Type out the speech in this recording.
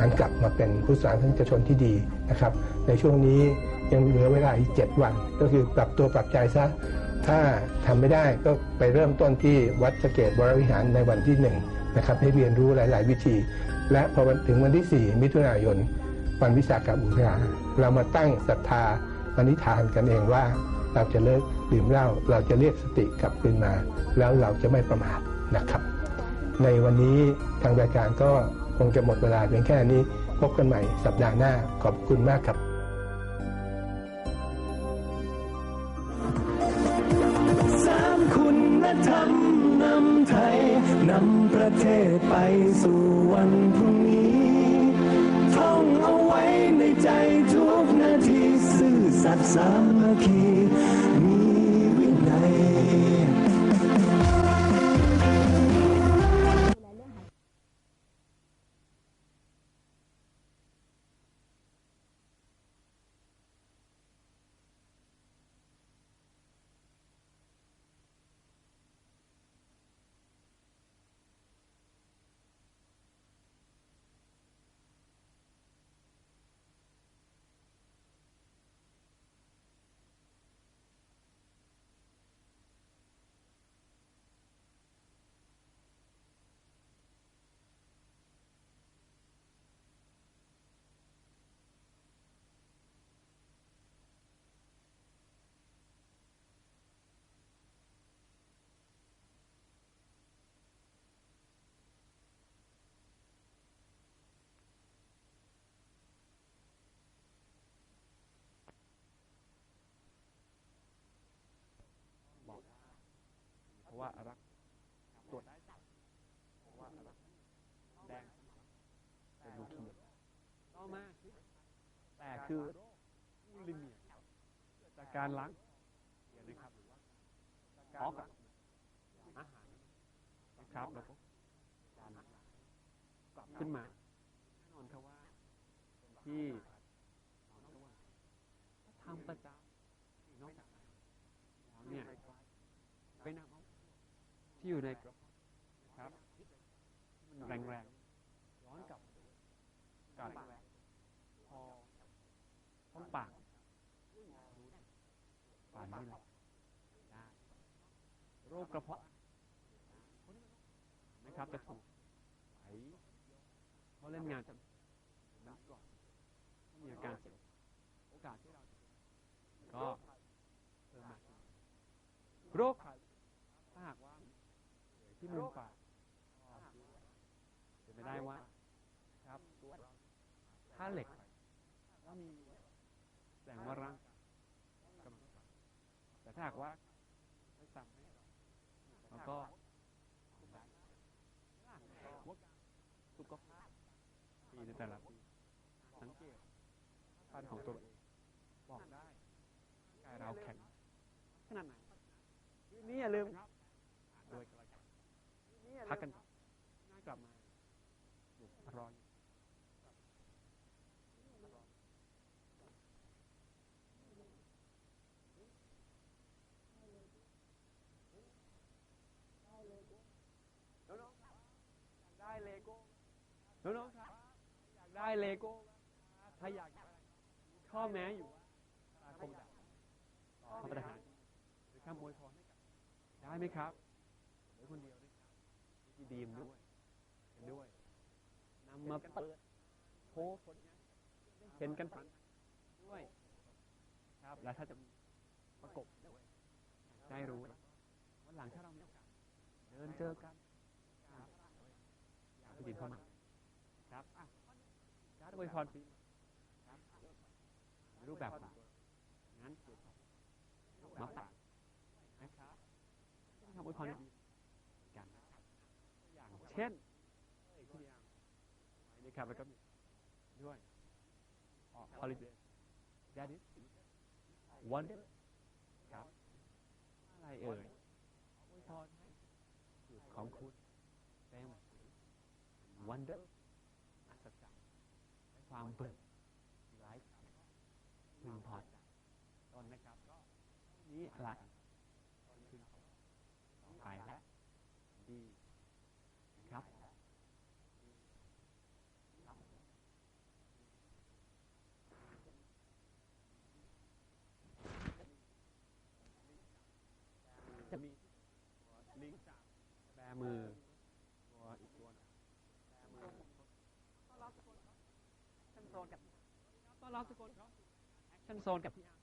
หันกลับมาเป็นผู้สาธารณชนที่ดีนะครับในช่วงนี้ยังเหลือเวลาอีก 7 วัน ก็คือปรับตัวปรับใจซะถ้าทำไม่ได้ก็ไปเริ่มต้นที่วัดสเกตวรวิหารในวันที่1นะครับให้เรียนรู้หลาย ๆ วิธี และพอถึงวันที่ 4 มิถุนายนวันวิสาขบูชาเรามาตั้งศรัทธาปณิธานกันเองว่าเราจะเลิกดื่มเหล้าเราจะเรียกสติกลับคืนมา แล้วเราจะไม่ประมาทนะครับ ในวันนี้ทางรายการก็ งจะหมดเวลาเพียงแค่นี้ พบกันใหม่สัปดาห์หน้าขอบคุณมากครับสามคุณธรรมนำไทยนำประเทศไปสู่วันพรุ่งนี้ท่องเอาไว้ในใจทุกนาที ซื่อสัตย์สามัคคี เพราะรักตรวจได้เพราะรักแดงเป็นลูคีต่อมาแต่คือูลิเมียจากการล้างเียนะครับออกอาหารนะครับแล้วก็กลับขึ้นมาแน่นอนครับว่าที่ำประจำนอกจากนั้นแล้วเนี่ย ไปนำเอาที่ อยู่ในครับแรงแรงๆย้อนกับกัดพอท้องปากปากนี่เลยได้โรคกระเพาะนะครับจะถูกไอเพราะเล่นงานจะนับก่อนมีอาการเสียโอกาสที่เราก็เพิ่มมากโรคไข้ถ้าหากว่า ที่มุมปากเป็นไม่ได้ว่าครับถ้าเหล็กถ้ามีแสดงว่าร่างกำลังแต่ถ้าหากว่าไม่สั่งแล้วก็สุขภาพปีในแต่ละปีสังเกตพันของตัวเองบอกได้กายเราแข็งขนาดไหนนี่อย่าลืมครับโดย พักกันก่อนกลับมาอยู่รอยน้องๆได้เลโก้น้องๆครับอยากได้เลโก้ถ้าอยากได้ข้อแม้อยู่ว่าคงจะขอพระประธานหรือข้ามวยพรให้กับได้ไหมครับเหลือคนเดียวนะครับ พี่ดีมด้วยด้วยนำมาเปิดโพสต์ผลงานเห็นกันผ่านด้วย ครับ และถ้าจะประกบได้รู้วันหลังถ้าเรามีโอกาสเดินเจอกันครับอยากพี่ดีมเข้ามาครับอะการอวยพรปีครับในรูปแบบงงั้นมาฝากนะครับทำอวยพรดีๆกันนะครับอย่างเช่นที่อย่างนี่ครับแล้วก็มีด้วยฮอลิเดย์ดาดิสวันเดครับ อะไรเอ่ยอวยพรให้สูตรของคุณเป็นวันเดอร์อัศจรรย์และความเบิกไลฟ์พึงพอใจตอนนะครับ ก็นี้อะไรพึงไปแล้วดีนะครับ จะมีตัวลิงก์จากแบมือตัวอีกตัวหนึงแบมือต้อนรับทุกคนครับแอคชั่นโซนกับต้อนรับทุกคนครับแอคชั่นโซนกับพี่อาร์